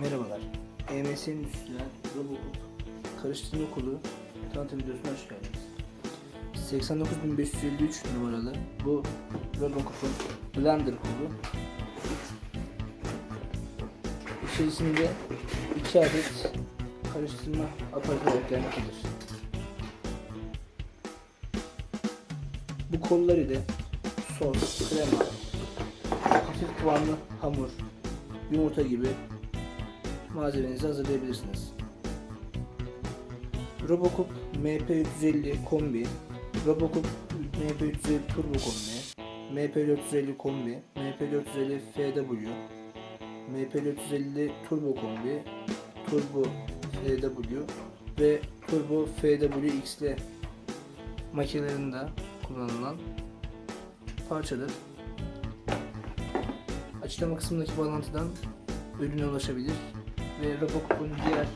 Merhabalar. EMS'nin üstüne Robocop karıştırma kolu tanıtım videosuna hoş geldiniz. 89553 numaralı bu Robocop'un Blender kolu. İçerisinde iki adet karıştırma aparatı eklenmektedir. Bu kollar ile sos, krema, hafif kıvamlı hamur, yumurta gibi malzemenizi hazırlayabilirsiniz. Robocop MP350 kombi, Robocop MP350 turbo kombi, MP450 kombi, MP450 FW, MP450 turbo kombi, turbo FW ve turbo FWX'li makinelerinde kullanılan parçadır. Açıklama kısmındaki bağlantıdan ürüne ulaşabilir ve Robocop'un diğer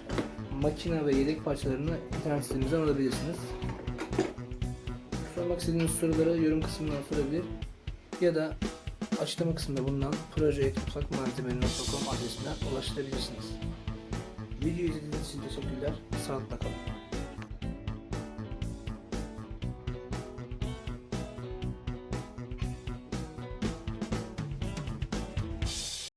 makine ve yedek parçalarını internet sitemizden alabilirsiniz. Sormak istediğiniz soruları yorum kısmından sorabilir ya da açıklama kısmında bulunan proje.mutfakmalzemeleri.com adresinden ulaştırabilirsiniz. Videoyu izlediğiniz için teşekkürler. Sağlıkla kalın.